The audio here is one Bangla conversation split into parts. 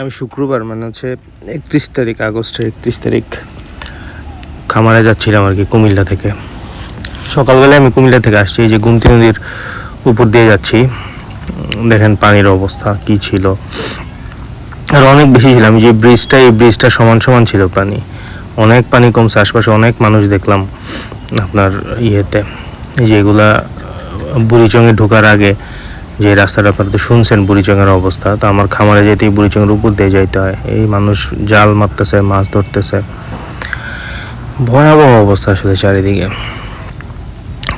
আমি শুক্রবার মানে হচ্ছে একত্রিশ তারিখ, আগস্টের একত্রিশ তারিখ খামারে যাচ্ছিলাম আর কি কুমিল্লা থেকে। সকালবেলায় আমি কুমিল্লা থেকে আসছি, এই যে গুমতি নদীর উপর দিয়ে যাচ্ছি। দেখেন পানির অবস্থা, কি ছিল। আর অনেক বেশি ছিল আমি যে ব্রিজটা, এই ব্রিজটা সমান সমান ছিল পানি। অনেক পানি কমছে, আশপাশে অনেক মানুষ দেখলাম আপনার ইয়েতে। যেগুলা বুড়িচঙ্গে ঢোকার আগে যে রাস্তাটা আপনারা তো শুনছেন বুড়িচঙ্গের অবস্থা, তো আমার খামারে যেতে বুড়িচঙ্গের উপর দিয়ে যাইতে হয়। এই মানুষ জাল মারতেছে, মাছ ধরতেছে। ভয়াবহ অবস্থা আসলে চারিদিকে।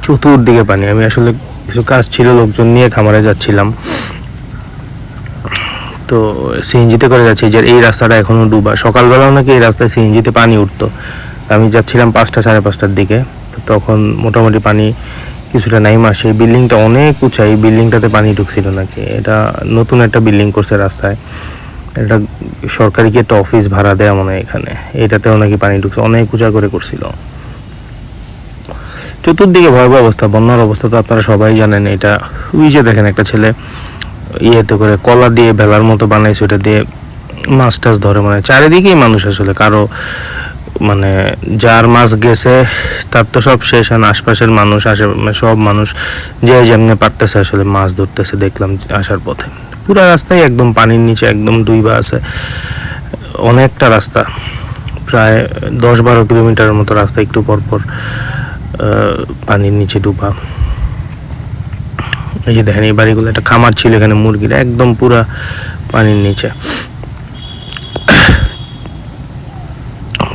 চতুর্দিকে পানি। আমি আসলে কিছু কাজ ছিল, লোকজন নিয়ে খামারে যাচ্ছিলাম। তো সিএনজিতে করে যাচ্ছি, যে এই রাস্তাটা এখনও ডুবা। সকালবেলাও নাকি এই রাস্তায় সিএনজিতে পানি উঠতো। আমি যাচ্ছিলাম পাঁচটা, সাড়ে পাঁচটার দিকে। তখন মোটামুটি পানি কিছুটা নাই মাস এই বিল্ডিংটা অনেক উঁচা, এই বিল্ডিংটাতে পানি ঢুকছিল নাকি? এটা নতুন একটা বিল্ডিং করছে রাস্তায়। এটা সরকারি কি একটা অফিস ভাড়া দেয় মনে হয় এখানে? এটাতেও নাকি পানি ঢুকছে, অনেক উঁচা করে করছিল। চতুর্দিকে ভয়াবহ অবস্থা, বন্যার অবস্থা তো আপনারা সবাই জানেন। এটা ওই যে দেখেন একটা ছেলে, ইয়েতে করে কলা দিয়ে বেলার মতো বানাইছে, ওটা দিয়ে মাছ টাছ ধরে মানে চারিদিকেই মানুষ আসলে, কারও মানে যার মাছ গেছে তার তো সব শেষ আর আশপাশের মানুষ আসে সব মানুষ যে যেমনি পারতেছে আসলে মাছ ধরতেছে দেখলাম আসার পথে। পুরো রাস্তায় একদম পানির নিচে একদম ডুইবা আছে। অনেকটা রাস্তা প্রায় দশ বারো কিলোমিটারের মতো রাস্তা একটু পর পর আহ, পানির নিচে ডুবা। এই যে দেখেন এই বাড়িগুলো একটা খামার ছিল এখানে মুরগির একদম পুরা পানির নিচে।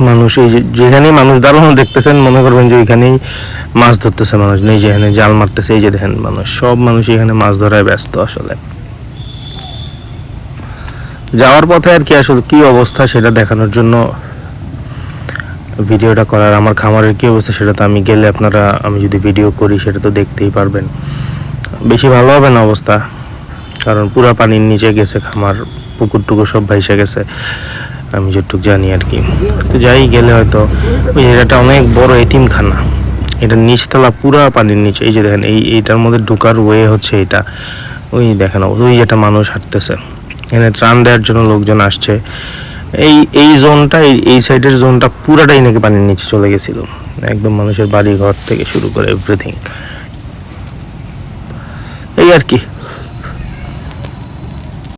মানুষ, এই যেখানেই মানুষ দাঁড়ানো দেখতেছেন, মনে করবেন যে ওইখানেই মাছ ধরতেছে মানুষ, নেই যেখানে জাল মারতেছে, এই যে দেখেন মানুষ, সব মানুষ এখানে মাছ ধরায় ব্যস্ত আসলে। যাওয়ার পথে আর কি আসলে কি অবস্থা সেটা দেখানোর জন্য ভিডিওটা করার আমার খামারের কি অবস্থা সেটা তো আমি গেলে আপনারা, আমি যদি ভিডিও করি সেটা তো দেখতেই পারবেন। বেশি ভালো হবে না অবস্থা, কারণ পুরা পানির নিচে গেছে খামার, পুকুর টুকুর সব ভাইসে গেছে। আমি যেটুকু জানি আর কি। তো যাই গেলে হয়তো ওই জায়গাটা অনেক বড় এতিমখানা। এটা নিচতলা পুরা পানির নিচে। এই যে দেখেন, এই এইটার মধ্যে ঢোকার ওয়ে হচ্ছে এটা। ওই দেখেন ওই যেটা মানুষ হাঁটতেছে। এখানে ত্রাণ দেওয়ার জন্য লোকজন আসছে। এই এই জোনটা এই সাইডের জোনটা পুরাটাই নাকি পানির নিচে চলে গেছিল। একদম মানুষের বাড়ি ঘর থেকে শুরু করে এভরিথিং এই আর কি।